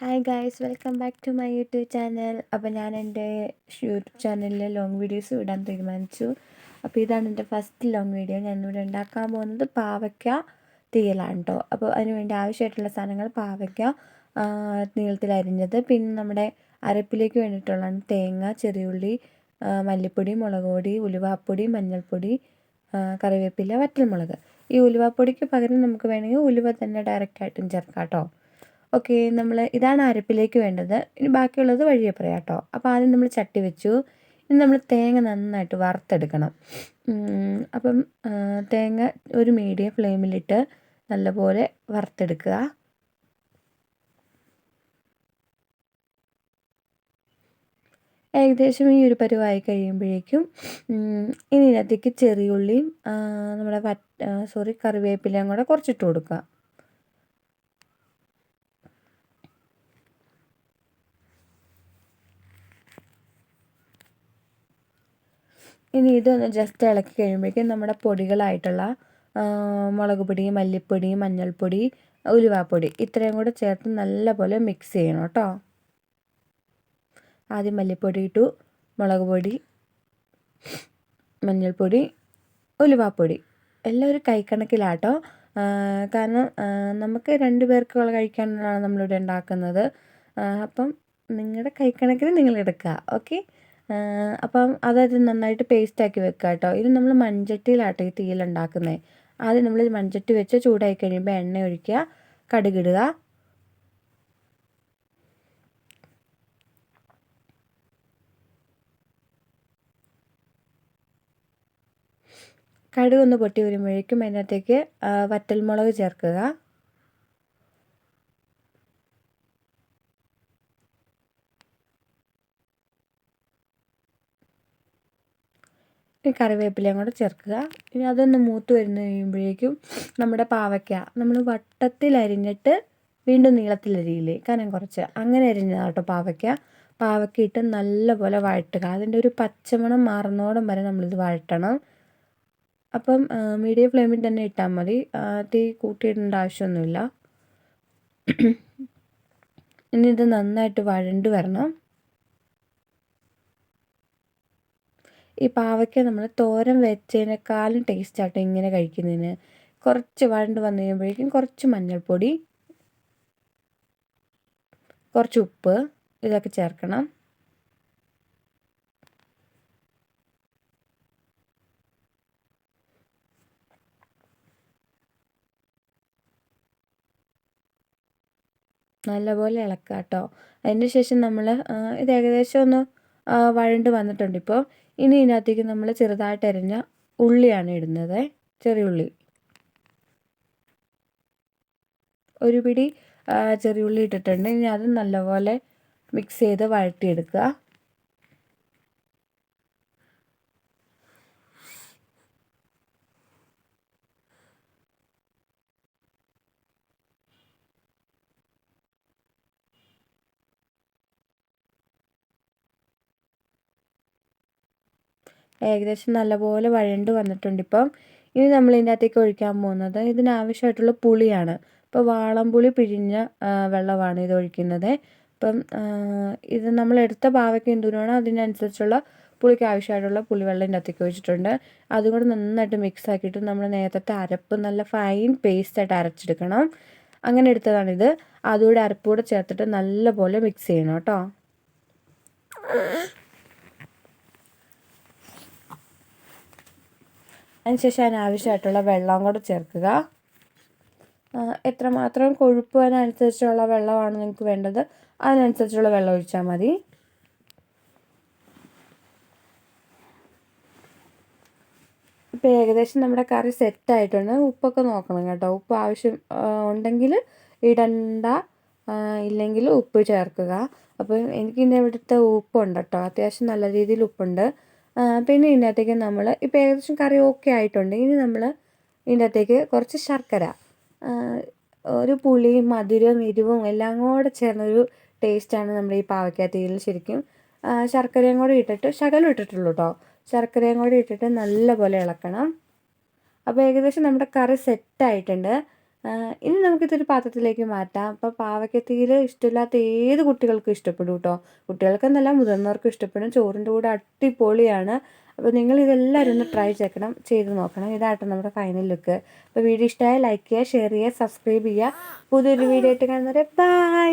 Hi guys welcome back to my YouTube channel അപ്പോൾ ഞാൻ എന്റെ യൂട്യൂബ് ചാനലിൽ ലോങ് വീഡിയോസ് ഇടാൻ തീരുമാനിച്ചു. അപ്പോൾ ഇതാണ് എന്റെ ഫസ്റ്റ് ലോങ് വീഡിയോ ഞാനിവിടെ ഉണ്ടാക്കാൻ പോകുന്നത് പാവയ്ക്ക തീയലാണ് കേട്ടോ അപ്പോൾ അതിന് വേണ്ടി ആവശ്യമായിട്ടുള്ള സാധനങ്ങൾ പാവയ്ക്ക നീളത്തിൽ അരിഞ്ഞത്. പിന്നെ നമ്മുടെ അരപ്പിലേക്ക് വേണ്ടിയിട്ടുള്ളതാണ് തേങ്ങ ചെറിയുള്ളി മല്ലിപ്പൊടി മുളക് പൊടി ഉലുവാപ്പൊടി മഞ്ഞൾപ്പൊടി കറിവേപ്പില വറ്റൽമുളക്. ഈ ഉലുവാപ്പൊടിക്ക് പകരം നമുക്ക് വേണമെങ്കിൽ ഉലുവ തന്നെ ഡയറക്റ്റായിട്ടും ചേർക്കാം കേട്ടോ ഓക്കെ നമ്മൾ ഇതാണ് അരപ്പിലേക്ക് വേണ്ടത്. ഇനി ബാക്കിയുള്ളത് വഴിയെ പറയാം കേട്ടോ. അപ്പോൾ ആദ്യം നമ്മൾ ചട്ടി വെച്ചു. ഇനി നമ്മൾ തേങ്ങ നന്നായിട്ട് വറുത്തെടുക്കണം. അപ്പം തേങ്ങ ഒരു മീഡിയം ഫ്ലെയിമിലിട്ട് നല്ലപോലെ വറുത്തെടുക്കുക. ഏകദേശം ഈ ഒരു പരുവായി കഴിയുമ്പോഴേക്കും ഇനി ഇതിനകത്തേക്ക് ചെറിയുള്ളിയും നമ്മുടെ വറ്റ സോറി കറിവേപ്പിലയും കൂടെ കുറച്ചിട്ട് കൊടുക്കുക. ഇനി ഇതൊന്ന് ജസ്റ്റ് ഇളക്കി കഴിയുമ്പോഴേക്കും നമ്മുടെ പൊടികളായിട്ടുള്ള മുളക് പൊടി മല്ലിപ്പൊടി മഞ്ഞൾപ്പൊടി ഉലുവാപ്പൊടി ഇത്രയും കൂടെ ചേർത്ത് നല്ലപോലെ മിക്സ് ചെയ്യണം കേട്ടോ. ആദ്യം മല്ലിപ്പൊടി ഇട്ടു മുളക് പൊടി മഞ്ഞൾപ്പൊടി ഉലുവാപ്പൊടി. എല്ലാം ഒരു കൈക്കണക്കിലാട്ടോ കാരണം നമുക്ക് രണ്ട് പേർക്കുള്ള കഴിക്കാനാണ് നമ്മളിവിടെ ഉണ്ടാക്കുന്നത്. അപ്പം നിങ്ങളുടെ കൈക്കണക്കിന് നിങ്ങൾ എടുക്കുക ഓക്കെ അപ്പം അതായത് നന്നായിട്ട് പേസ്റ്റാക്കി വെക്കുക കേട്ടോ ഇത് നമ്മൾ മൺചട്ടിയിലാട്ടോ ഈ തീയിലുണ്ടാക്കുന്നത് ആദ്യം നമ്മൾ മൺചട്ടി വെച്ച് ചൂടായി കഴിയുമ്പോൾ എണ്ണ ഒഴിക്കുക കടുകിടുക. കടുക് ഒന്ന് പൊട്ടി വരുമ്പോഴേക്കും അതിനകത്തേക്ക് വറ്റൽമുളക് ചേർക്കുക. കറിവേപ്പിലയും കൂടെ ചേർക്കുക. ഇനി അതൊന്ന് മൂത്ത് വരുന്ന കഴിയുമ്പോഴേക്കും നമ്മുടെ പാവയ്ക്ക നമ്മൾ വട്ടത്തിൽ അരിഞ്ഞിട്ട് വീണ്ടും നീളത്തിലരിയില്ലേ കനം കുറച്ച്. അങ്ങനെ അരിഞ്ഞതാണ് കേട്ടോ പാവയ്ക്ക. പാവയ്ക്ക ഇട്ട് നല്ലപോലെ വഴട്ടുക. അതിന്റെ ഒരു പച്ചമണം മാറുന്നോടം വരെ നമ്മളിത് വഴട്ടണം. അപ്പം മീഡിയം ഫ്ലെയിമിൽ തന്നെ ഇട്ടാൽ മതി. തീ കൂട്ടിയിടേണ്ട ആവശ്യമൊന്നുമില്ല. ഇനി ഇത് നന്നായിട്ട് വഴണ്ട് വരണം. ഈ പാവയ്ക്ക നമ്മൾ തോരൻ വെച്ചതിനേക്കാളും ടേസ്റ്റ് ആട്ടോ ഇങ്ങനെ കഴിക്കുന്നതിന്. കുറച്ച് വഴണ്ട് വന്നു കഴിയുമ്പോഴേക്കും കുറച്ച് മഞ്ഞൾപ്പൊടി കുറച്ച് ഉപ്പ് ഇതൊക്കെ ചേർക്കണം. നല്ലപോലെ ഇളക്കുക കേട്ടോ അതിന് ശേഷം നമ്മൾ ഇത് ഏകദേശം ഒന്ന് വഴണ്ട് വന്നിട്ടുണ്ട്. ഇപ്പോൾ ഇനി ഇതിനകത്തേക്ക് നമ്മൾ ചെറുതായിട്ട് അരിഞ്ഞ ഉള്ളിയാണ് ഇടുന്നത്. ചെറിയ ഉള്ളി. ഒരു പിടി ചെറിയ ഉള്ളി ഇട്ടിട്ടുണ്ട്. ഇനി അത് നല്ലപോലെ മിക്സ് ചെയ്ത് വഴറ്റിയെടുക്കുക. ഏകദേശം നല്ലപോലെ വഴണ്ട് വന്നിട്ടുണ്ട് ഇപ്പം. ഇനി നമ്മൾ ഇതിന്റെ അകത്തേക്ക് ഒഴിക്കാൻ പോകുന്നത് ഇതിനാവശ്യമായിട്ടുള്ള പുളിയാണ്. ഇപ്പോൾ വാളംപുളി പിഴിഞ്ഞ വെള്ളമാണ് ഇത് ഒഴിക്കുന്നത്. ഇപ്പം ഇത് നമ്മൾ എടുത്ത പാവയ്ക്ക് എന്തോരാണോ അതിനനുസരിച്ചുള്ള പുളിക്ക് ആവശ്യമായിട്ടുള്ള പുളിവെള്ളം ഇതിന്റെ അകത്തേക്ക് ഒഴിച്ചിട്ടുണ്ട്. അതും കൂടെ നന്നായിട്ട് മിക്സ് ആക്കിയിട്ട് നമ്മൾ നേരത്തെ അരപ്പ് നല്ല ഫൈൻ പേസ്റ്റായിട്ട് അരച്ചെടുക്കണം. അങ്ങനെ എടുത്തതാണിത് അതുകൂടെ അരപ്പൂടെ ചേർത്തിട്ട് നല്ലപോലെ മിക്സ് ചെയ്യണം കേട്ടോ. അതിനുശേഷം അതിനാവശ്യമായിട്ടുള്ള വെള്ളം കൂടെ ചേർക്കുക. എത്രമാത്രം കൊഴുപ്പ് അതിനനുസരിച്ചുള്ള വെള്ളമാണ് നിങ്ങൾക്ക് വേണ്ടത് അതിനനുസരിച്ചുള്ള വെള്ളം ഒഴിച്ചാൽ മതി. ഇപ്പോൾ ഏകദേശം നമ്മുടെ കറി സെറ്റായിട്ടുണ്ട്. ഉപ്പൊക്കെ നോക്കണം കേട്ടോ. ഉപ്പ് ആവശ്യം ഉണ്ടെങ്കിൽ ഇടണ്ട ഇല്ലെങ്കിൽ ഉപ്പ് ചേർക്കുക. അപ്പോൾ എനിക്കിന്റെ ഇവിടുത്തെ ഉപ്പുണ്ട് കേട്ടോ. അത്യാവശ്യം നല്ല രീതിയിൽ ഉപ്പുണ്ട്. പിന്നെ ഇതിനകത്തേക്ക് നമ്മൾ ഇപ്പോൾ ഏകദേശം കറി ഓക്കെ ആയിട്ടുണ്ട്. ഇനി നമ്മൾ ഇതിന്റെ അകത്തേക്ക് കുറച്ച് ശർക്കര ഒരു പുളിയും മധുരവും എരിവും എല്ലാം കൂടെ ചേർന്നൊരു ടേസ്റ്റാണ് നമ്മുടെ ഈ പാവയ്ക്കാത്തീയിൽ ശരിക്കും. ശർക്കരയും കൂടെ ഇട്ടിട്ട് ശകലം ഇട്ടിട്ടുള്ളൂ കേട്ടോ ശർക്കരയും കൂടെ ഇട്ടിട്ട് നല്ലപോലെ ഇളക്കണം. അപ്പോൾ ഏകദേശം നമ്മുടെ കറി സെറ്റായിട്ടുണ്ട് ഇനി നമുക്കിതൊരു പാത്രത്തിലേക്ക് മാറ്റാം. അപ്പോൾ പാവയ്ക്കത്തീര് ഇഷ്ടമില്ലാത്ത ഏത് കുട്ടികൾക്കും ഇഷ്ടപ്പെടും കേട്ടോ കുട്ടികൾക്കെന്നല്ല മുതിർന്നവർക്കും ഇഷ്ടപ്പെടും. ചോറിന്റെ കൂടെ അടിപൊളിയാണ്. അപ്പോൾ നിങ്ങൾ ഇതെല്ലാവരും ഒന്ന് ട്രൈ ചെയ്യണം. ചെയ്ത് നോക്കണം. ഇതാട്ടോ നമ്മുടെ ഫൈനൽ ലുക്ക് അപ്പോൾ വീഡിയോ ഇഷ്ടമായ ലൈക്ക് ചെയ്യുക ഷെയർ ചെയ്യുക സബ്സ്ക്രൈബ് ചെയ്യുക. പുതിയൊരു വീഡിയോ ആയിട്ട് കാണുന്നവരെ ബൈ